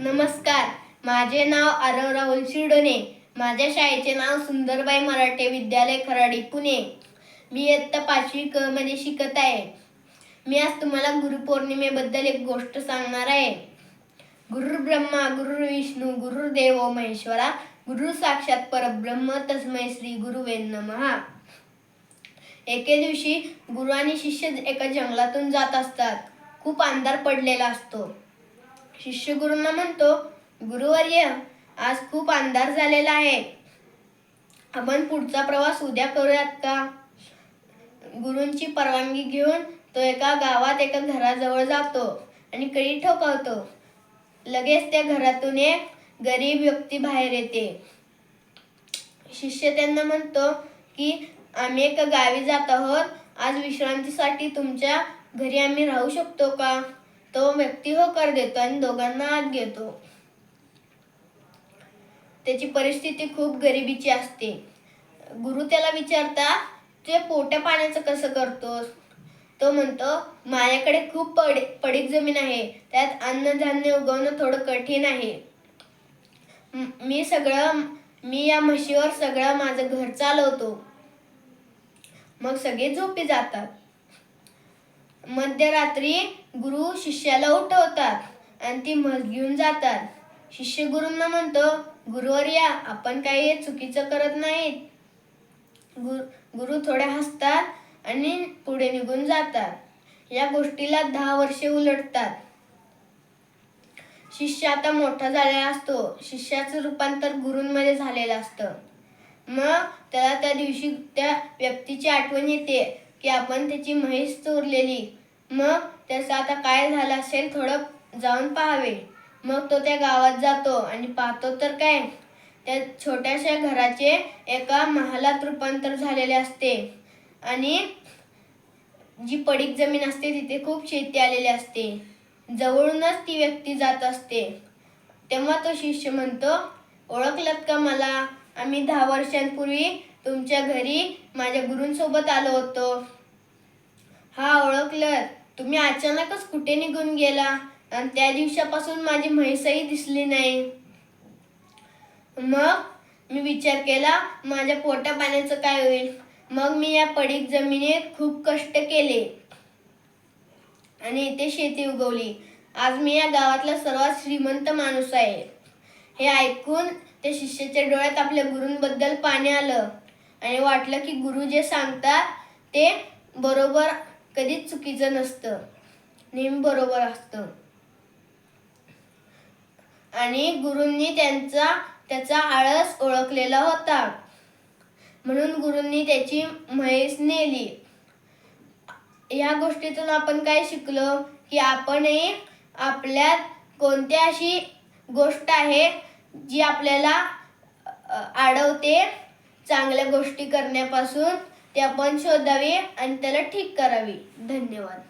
नमस्कार. माझे नाव आरव राहुल शिरडोने. माझ्या शाळेचे नाव सुंदरबाई मराठे विद्यालय खराडी पुणे. मी इयत्ता पाचवी क मध्ये शिकत आहे. मी आज तुम्हाला गुरुपौर्णिमेबद्दल एक गोष्ट सांगणार आहे. गुरु ब्रह्मा गुरु विष्णू गुरुदेव महेश्वरा गुरु साक्षात परब्रह्म तस्मय श्री गुरुवे नमहा एके दिवशी गुरु आणि शिष्य एका जंगलातून जात असतात. खूप अंधार पडलेला असतो. शिष्य गुरुंना म्हणतो गुरुवर्य आज खूप अंधार झालेला आहे. आपण पुढचा प्रवास उद्या करूयात का? गुरूंची परवानगी घेऊन तो एका गावात एका घराजवळ जातो आणि कडी ठोकावतो. लगेच त्या घरातून एक गरीब व्यक्ती बाहेर येते. शिष्य त्यांना म्हणतो की आम्ही एका गावी जात आहोत. आज विश्रांतीसाठी तुमच्या घरी आम्ही राहू शकतो का? तो व्यक्ती होकार देतो आणि दोघांना आत घेतो. त्याची परिस्थिती खूप गरिबीची असते. गुरु त्याला विचारता ते पोट्या पाण्याचं कसं करतोस? तो म्हणतो माझ्याकडे खूप पड पडीक जमीन आहे. त्यात अन्नधान्य उगवणं थोडं कठीण आहे. मी सगळं मी या म्हशीवर सगळं माझं घर चालवतो. मग सगळे झोपी जातात. मध्यरात्री गुरु शिष्याला उठवतात आणि ती म्हस घेऊन जातात. शिष्य गुरुंना म्हणतो गुरुवर्या आपण काही चुकीचं करत नाहीत. गुरु गुरु थोडे हसतात आणि पुढे निघून जातात. या गोष्टीला दहा वर्षे उलटतात. शिष्य आता मोठा झालेला असतो. शिष्याचं रूपांतर गुरूंमध्ये झालेलं असतं. मग त्याला त्या दिवशी त्या व्यक्तीची आठवण येते की आपण त्याची म्हैस चोरलेली. मग त्याचं आता काय झालं असेल थोडं जाऊन पाहावे. मग तो त्या गावात जातो आणि पाहतो तर काय त्या छोट्याशा घराचे एका महालात रूपांतर झालेले असते. आणि जी पडीक जमीन असते तिथे खूप शेती आलेली असते. जवळूनच ती व्यक्ती जात असते. तेव्हा तो शिष्य म्हणतो ओळखलत का मला? आम्ही दहा वर्षांपूर्वी तुमच्या घरी माझ्या गुरूंसोबत आलो होतो. हा ओळखलत. तुम्ही अचानकच कुठे निघून गेला? आणि त्या दिवसापासून माझी म्हैसही दिसली नाही. मग मी विचार केला माझ्या पोटा पाण्याचं काय होईल? मग मी या पडीक जमिनीत खूप कष्ट केले. आणि इथे शेती उगवली. आज मी या गावातला सर्वात श्रीमंत माणूस आहे. हे ऐकून त्या शिष्याच्या डोळ्यात आपल्या गुरूंबद्दल पाणी आलं. आणि वाटलं की गुरु जे सांगतात ते बरोबर कधीच चुकीचं नसतं. नेहमी बरोबर असतं. आणि गुरूंनी त्यांचा त्याचा आळस ओळखलेला होता. म्हणून गुरूंनी त्याची म्हैस नेली. या गोष्टीतून आपण काय शिकलो? की आपणही आपल्यात कोणत्या अशी गोष्ट आहे जी आपल्याला अडवते चांगल्या गोष्टी करण्यापासून ते आपण शोधावी आणि त्याला ठीक करावी. धन्यवाद.